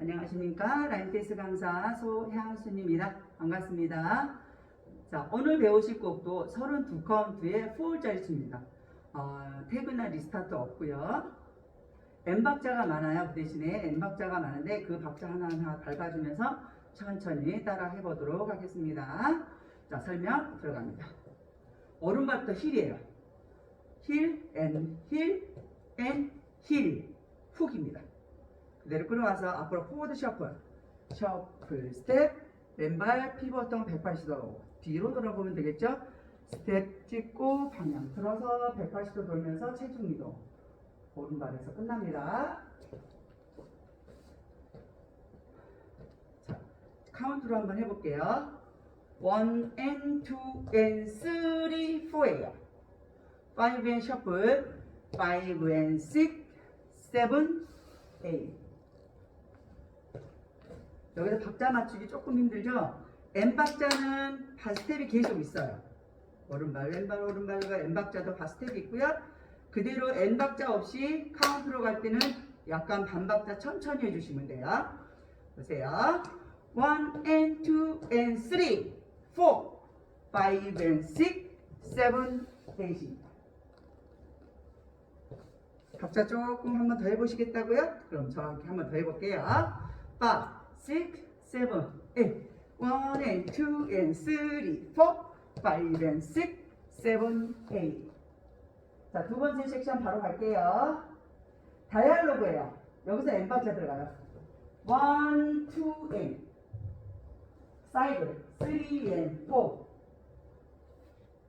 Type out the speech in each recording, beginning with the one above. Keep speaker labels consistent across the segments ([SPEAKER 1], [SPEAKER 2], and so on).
[SPEAKER 1] 안녕하십니까 라인댄스 강사 소향수입니다. 반갑습니다. 자 오늘 배우실 곡도 32카운트의 4짜리 칩니다. 어, 태그나 리스타트 없고요. N박자가 많아요. 그 대신에 N박자가 많은데 그 박자 하나하나 밟아주면서 천천히 따라 해보도록 하겠습니다. 자 설명 들어갑니다. 오른발부터 힐이에요. 힐, 앤, 힐, 앤, 힐. 훅입니다. 그대로 끌어와서 앞으로 포워드 셔플. 셔플, 스텝, 왼발 피벗동 180도. 뒤로 돌아보면 되겠죠? 스텝 찍고 방향 틀어서 180도 돌면서 체중 이동. 오른발에서 끝납니다. 자, 카운트로 한번 해볼게요. 1 and 2 and 3, 4예요. 5 and shuffle, 5 and 6, 7, 8. 여기서 박자 맞추기 조금 힘들죠? M 박자는 바스텝이 계속 있어요. 오른발, 왼발, 오른발과 M 박자도 바스텝이 있고요. 그대로 N 박자 없이 카운트로 갈 때는 약간 반박자 천천히 해주시면 돼요. 보세요. 1 and 2 and 3, 4, 5 and 6, 7, 8입니다. 박자 조금 한번 더 해보시겠다고요? 그럼 저와 함께 한번 더 해볼게요. 5, 6, 7, 8 1 and 2 and 3, 4, 5 and 6, 7, 8 자, 두 번째 섹션 바로 갈게요. 다이얼로그예요. 여기서 M 박자 들어가요. 1, 2, and. 사이드. 3 and 4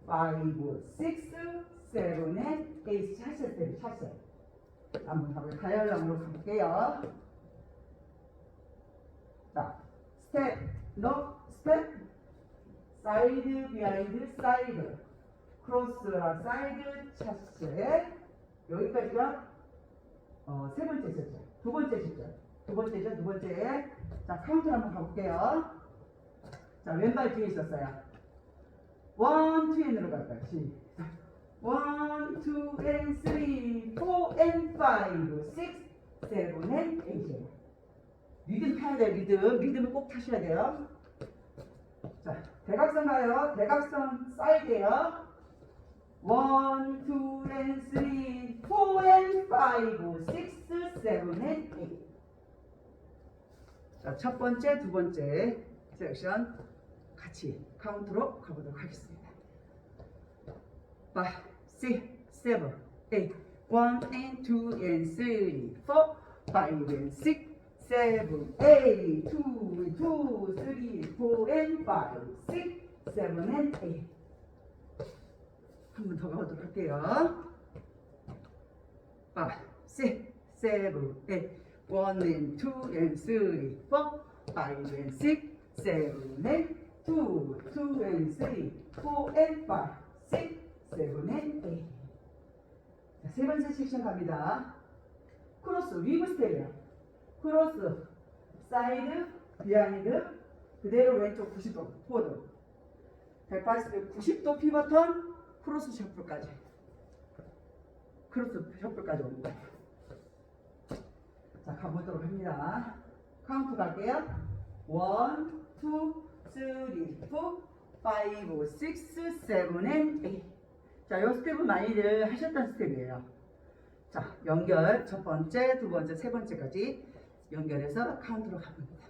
[SPEAKER 1] 5, 6, 7 and 8 샷을 때요? 샷을 한번 가볼 다이얼로그로 가볼게요. 자, 스텝, 너, 스텝, 사이드, 비하인드, 사이드, 크로스랑 사이드, 차스. 여기까지가 어, 세 번째 실전, 두 번째 실전, 두 번째죠, 두 번째. 자, 카운트 한번 가볼게요. 자, 왼발 뒤에 있었어요. 원, 투, 앤으로 갈까요? 시작. 원, 투, 앤, 쓰리, 포, 앤, 파이브, 식스, 세븐, 앤, 에이트 리듬 타야 돼요, 리듬. 리듬을 꼭 타셔야 돼요. 자, 대각선 가요. 대각선 사이드에요. 원, 투, 앤, 쓰리, 포, 앤, 파이브, 식스, 세븐, 앤, 에이트. 자, 첫 번째, 두 번째 섹션 같이 카운트로 가보도록 하겠습니다. 5, 6, 7, 8, 1 and 2 and 3, 4, 5 and 6, 7, 8, 2, 2, 3, 4 and 5, 6, 7 and 8. 한번 더 가보도록 할게요. 5, 6, 7, 8, 1 and 2 and 3, 4, 5 and 6, 7 and 2, 2 and 3, 4 and 5, 6, 7 and 8. 자, 세 번째 섹션 갑니다. 크로스, 위브 스텝이에요. 크로스, 사이드, 비하인드, 그대로 왼쪽 90도, 포드. 180도, 90도 피버턴, 크로스 셔플까지. 크로스 셔플까지 오는 거예요. 자, 가보도록 합니다. 카운트 갈게요. 1, 2, 3, 4, 5, 6, 7, and 8. 자, 요 스텝은 많이들 하셨던 스텝이에요. 자, 연결 첫 번째, 두 번째, 세 번째까지 연결해서 카운트로 가봅니다.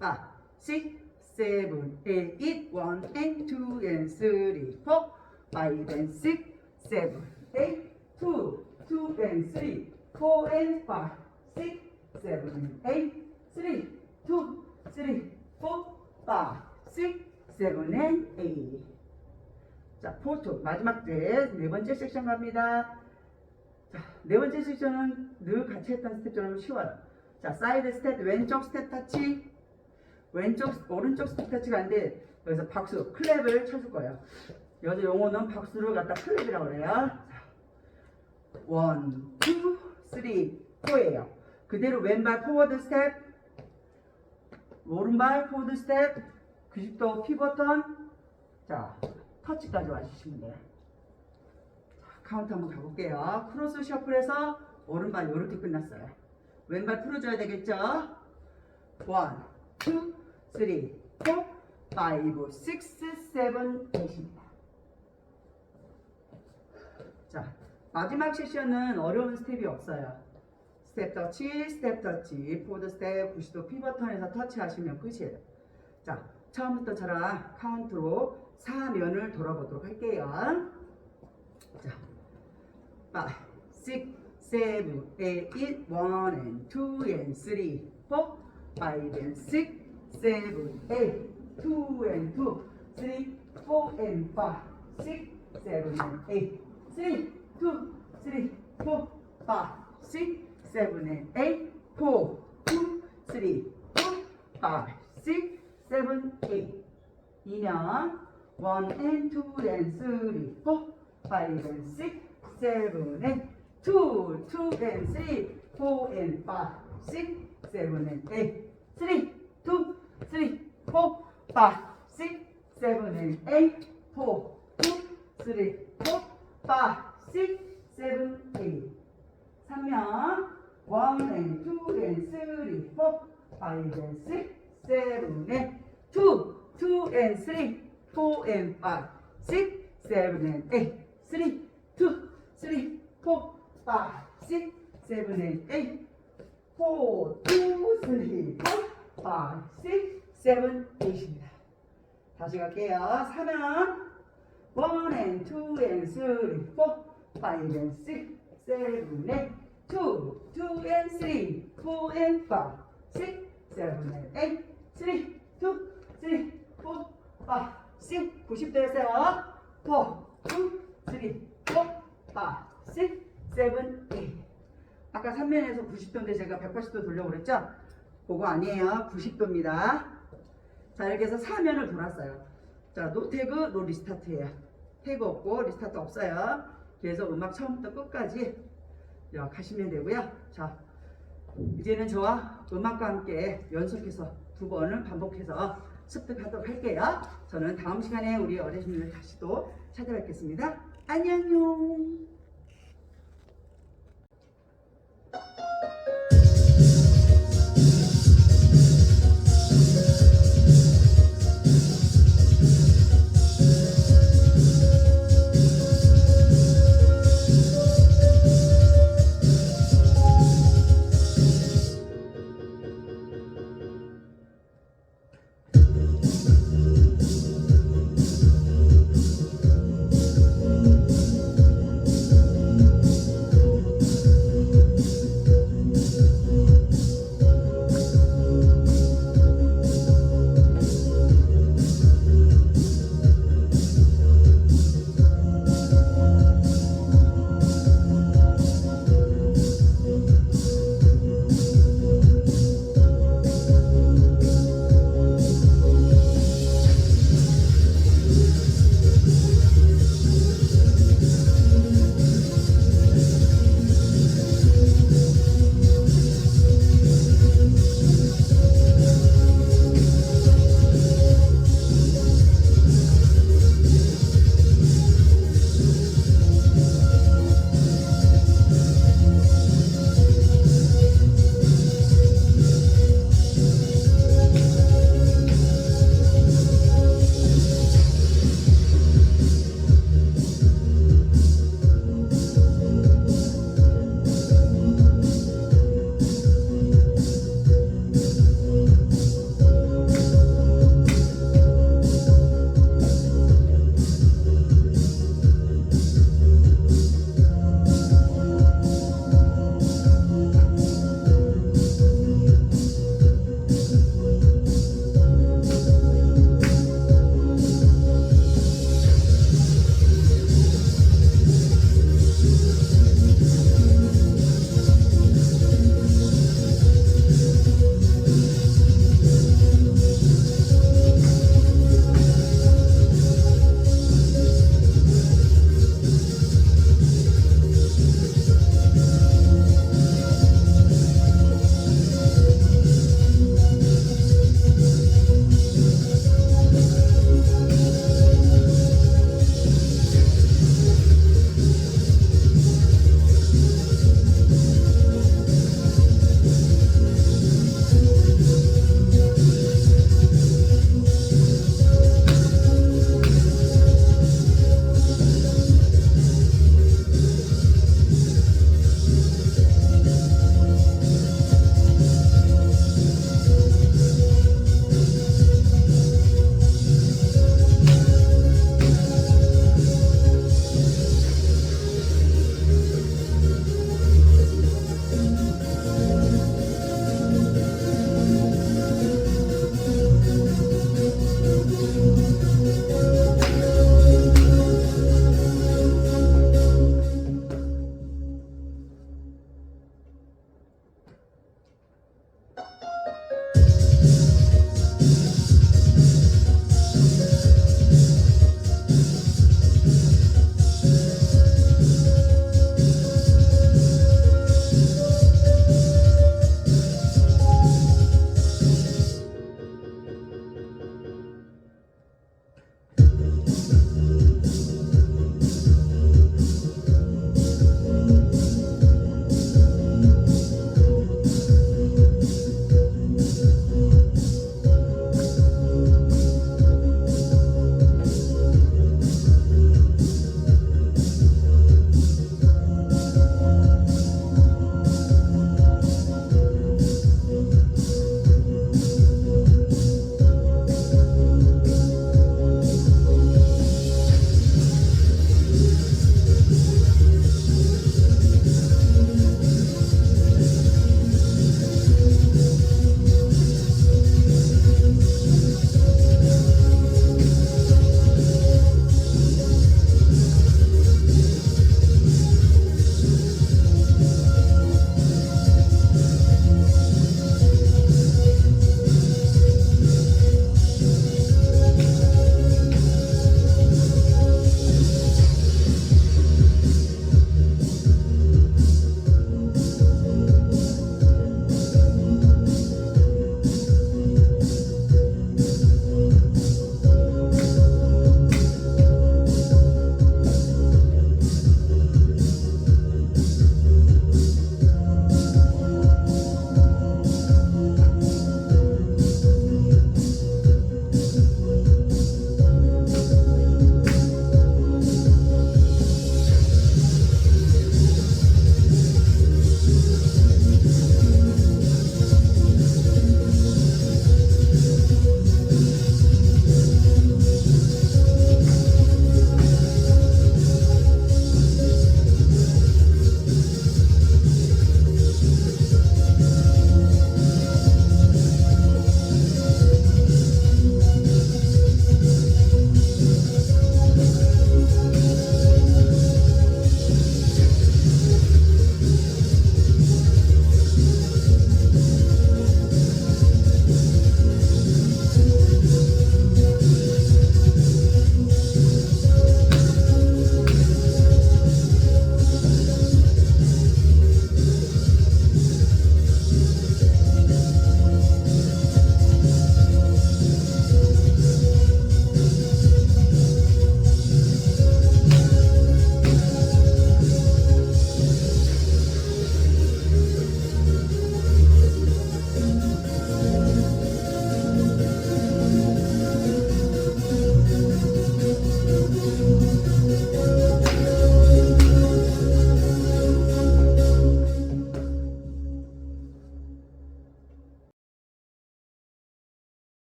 [SPEAKER 1] 5, 6, 7, 8, 1 and 2 and 3, 4, 5 and 6, 7, 8, 2, 2 and 3, 4 and 5, 6, 7 and 8, 3, 2, 3, 4, 5, 6, 7 and 8. 자, 포트 마지막 때네 번째 섹션 갑니다. 자, 네 번째 섹션은 늘 같이 했던 스텝처럼 쉬워요. 자, 사이드 스텝, 왼쪽 스텝 타치, 왼쪽, 오른쪽 스텝 타치가 안 돼. 여기서 박수, 클랩을 쳐줄 거예요. 여기서 용어는 박수를 갖다 클랩이라고 그래요. 자, 원, 투, 쓰리, 포예요. 그대로 왼발 포워드 스텝, 오른발 포워드 스텝, 90도 피버턴, 자, 터치까지 와주시면 돼요. 자, 카운트 한번 가볼게요. 크로스 셔플에서 오른발 이렇게 끝났어요. 왼발 풀어줘야 되겠죠? 원, 투, 쓰리, 포, 파이브, 식스, 세븐, 에잇입니다. 자, 마지막 세션은 어려운 스텝이 없어요. 스텝 터치, 스텝 터치, 포드 스텝, 90도 피벗턴에서 터치하시면 끝이에요. 자, 처음부터처럼 카운트로 4면을 돌아보도록 할게요. 자, 5, 6, 7, 8, 1 and 2 and 3, 4, 5 and 6, 7, 8, 2 and 2, 3, 4 and 5, 6, 7 and 8, 3, 2, 3, 4, 5, 6, 7 and 8, 4, 2, 3, 4, 5, 6, 7, 8. 이면 1 and 2 and 3, 4, 5 and 6, 7 and 2, 2 and 3, 4 and 5, 6, 7 and 8, 3, 2, 3, 4, 5, 6, 7 and 8, 4, 2, 3, 4, 5, 6, 7, 8. 3면 1 and 2 and 3, 4, 5 and 6, 7 and 2, 2 and 3, 4 and 5, 6, 7 and 8, 3, 2, 3, 4, 5, 6, 7 and 8, 4, 2, 3, 4, 5, 6, 7, 8입니다. 다시 갈게요. 3면 1 and 2 and 3, 4, 5 and 6, 7 and 2, 2 and 3, 4 and 5, 6, 7 and 8, 3, 2, 3, 4, 5, 6, 90도였어요. 4, 2, 3, 4, 5, 6, 7, 8. 아까 3면에서 90도인데 제가 180도 돌려고 그랬죠? 그거 아니에요. 90도입니다. 자, 이렇게 해서 4면을 돌았어요. 자, 노 태그, 노 리스타트예요. 태그 없고 리스타트 없어요. 그래서 음악 처음부터 끝까지 하시면 되고요. 자, 이제는 저와 음악과 함께 연속해서 두 번을 반복해서 습득하도록 할게요. 저는 다음 시간에 우리 어르신들 다시 또 찾아뵙겠습니다. 안녕요.